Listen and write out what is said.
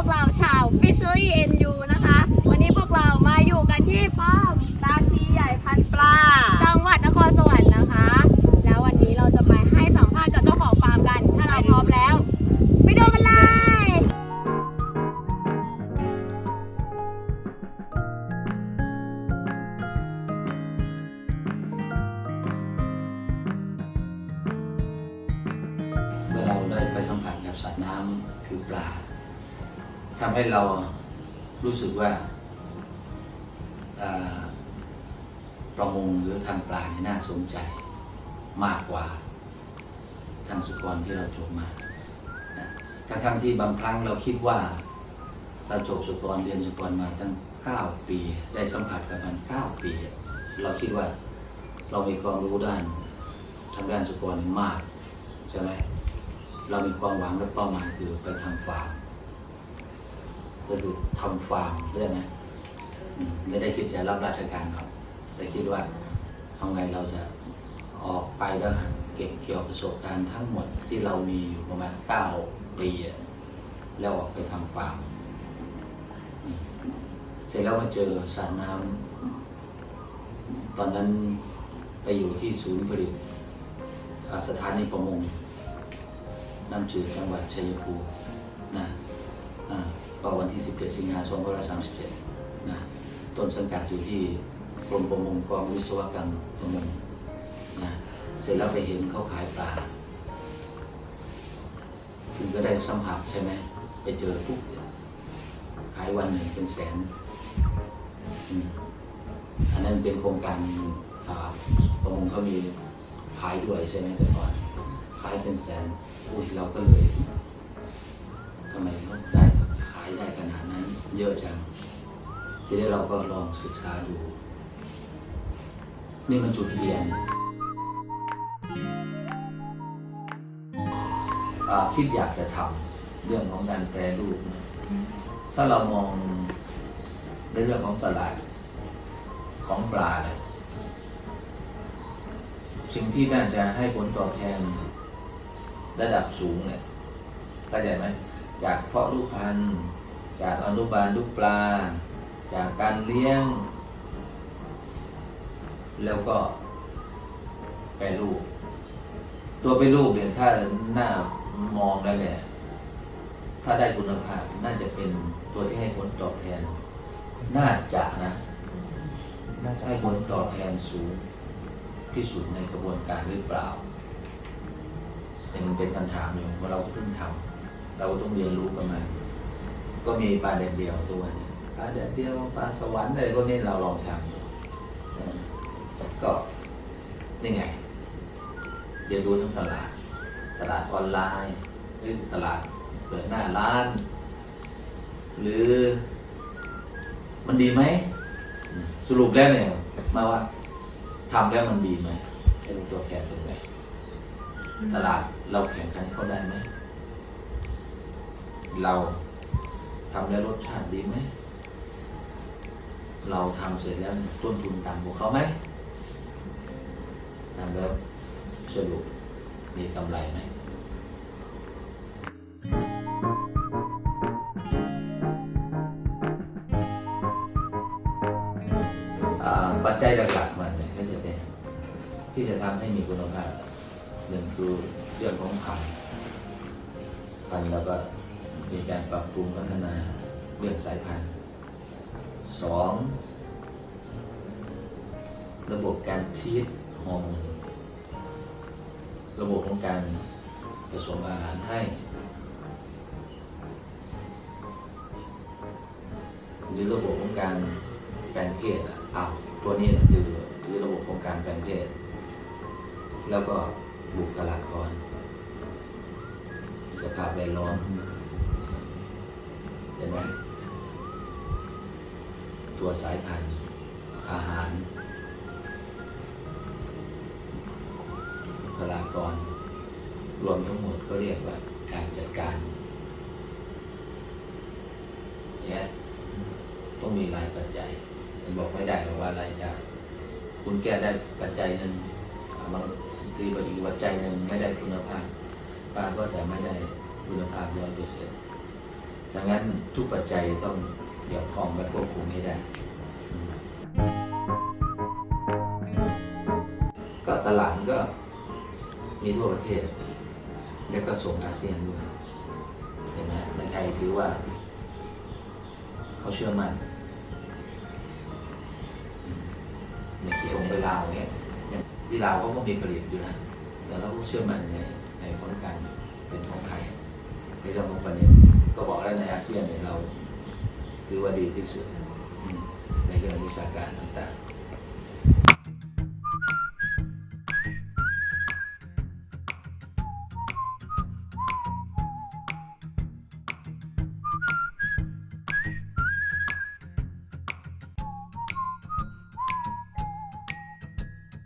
วกเราชาว Fishery NU นะคะ วันนี้พวกเรามาอยู่กันที่ฟาร์มตาทีใหญ่พันปลา จังหวัดนครสวรรค์นะคะ แล้ววันนี้เราจะไปให้สัมภาษณ์กับเจ้าของฟาร์มกัน ถ้าเราพร้อมแล้ว ไปดูกันเลย เมื่อเราได้ไปสัมผัสกับสัตว์น้ำคือปลา ทำให้เรารู้สึกว่าประมงหรือทางปลาเนี่ยน่าสนใจมากกว่าทางสุกรที่เราจบมาทั้งที่บางครั้งเราคิดว่า เราจบสุกรเรียนสุกรมาตั้ง 9 ปี ได้สัมผัสกับมัน 9 ปี เราคิดว่าเรามีความรู้ด้านทางด้านสุกรมากใช่ไหมเรามีความหวังและเป้าหมายคือไปทำฟาร์ม ก็คือทำฟาร์มเรื่องไหมอืมไม่ได้คิดจะรับราชการครับ แต่คิดว่าทำไงเราจะออกไปแล้วเก็บเกี่ยวประสบการณ์ทั้งหมดที่เรามีอยู่ประมาณเก้าปีแล้วออกไปทำฟาร์มเสร็จแล้วมาเจอสัตว์น้ำตอนนั้นไปอยู่ที่ศูนย์ผลิตอ่าสถานีประมงน้ำจืดจังหวัดชัยภูมินะอ่า ก็วันที่ 17 สิงหาคม2537นะต้นสังกัดอยู่ที่กรมประมงกองวิศวกรรมประมงนะเสร็จแล้วไปเห็นเขาขายปลาคือก็ได้สัมผัสใช่ไหมไปเจอปุ๊บขายวันหนึ่งเป็นแสนอันนั้นเป็นโครงการประมงเขามีขายด้วยใช่ไหมแต่ก่อนขายเป็นแสนอุ้ยเราก็เลย เยอะจัง ทีนี้เราก็ลองศึกษาดู นี่มันจุดเปลี่ยนคิดอยากจะทำเรื่องของการแปรรูป ถ้าเรามองในเรื่องของตลาดของปลาเนี่ยสิ่งที่น่าจะให้ผลตอบแทนระดับสูงเนี่ยเข้าใจไหมจากเพาะลูกพันธุ์ จากอนุบาลลูกปลา จากการเลี้ยง แล้วก็แปรูปตัวไปรูปเนี่ยถ้าหน้ามองแล้วเนี่ยถ้าได้คุณภาพน่าจะเป็นตัวที่ให้ผลตอบแทน น่าจะนะน่าจะให้ผลตอบแทนสูงที่สุดในกระบวนการหรือเปล่าแต่มันเป็นคำถามอยู่ว่าเราเพิ่งทำเราก็ต้องเรียนรู้กันมา ก็มีปลาแดดเดียวตัวนี้ปลาแดดเดียวปลาสวรรค์อะไรพวกนี้เราลองทำดูเออก็นี่ไงเรียนรู้ทั้งตลาด ตลาดออนไลน์หรือตลาดเปิดหน้าร้าน หรือ มันดีไหมอืมสรุปแล้วเนี่ยมาว่าทำแล้วมันดีไหมให้รู้ตัวแทนเป็นไงตลาดเราแข่งขันเขาได้ไหม เรา ทำแล้วรสชาติดีไหม เราทำเสร็จแล้วต้นทุนต่ำกว่าเขาไหมทำแล้วสรุปมีกำไรไหมอ่าปัจจัยหลักๆมันเนี่ยก็จะเป็นที่จะทำให้มีคุณภาพหนึ่งคือเรื่องของพันธุ์พันธุ์แล้วก็ มีการปรับปรุงพัฒนาเรื่องสายพันธุ์สองระบบการชีดฮอร์โมนระบบของการผสมอาหารให้ หรือระบบของการแปลงเพศอะตัวนี้นะคือคือระบบของการแปลงเพศ แล้วก็บุคลากร สภาพแวดล้อม ห็นไหมตัวสายพันธุ์อาหารบุคลากร รวมทั้งหมดก็เรียกว่าการจัดการเนี่ยต้องมีหลายปัจจัยมันบอกไม่ได้หรอกว่าอะไรจะคุณแก้ได้ปัจจัยหนึ่งอ่าบางทีบางอีกปัจจัยหนึ่งไม่ได้คุณภาพป้าก็จะไม่ได้คุณภาพร้อยเปอร์เซ็นต์ ฉะนั้นทุกปัจจัยต้องเกี่ยวข้องและควบคุมให้ได้ ก็ตลาดก็มีทั่วประเทศ แล้วก็ส่งอาเซียนด้วยเห็นไหมในไทยถือว่า เขาเชื่อมั่นในเกี่ยวกับลาวเนี่ยอย่างที่ลาวเขาก็มีผลิตอยู่นะ แต่เราก็เชื่อมั่นในในผลการเป็นของไทยในเรื่องของประเด็น ก็บอกแล้วในอาเซียนเนี่ยเราถือว่าดีที่สุดในเรื่องวิชาการต่างๆ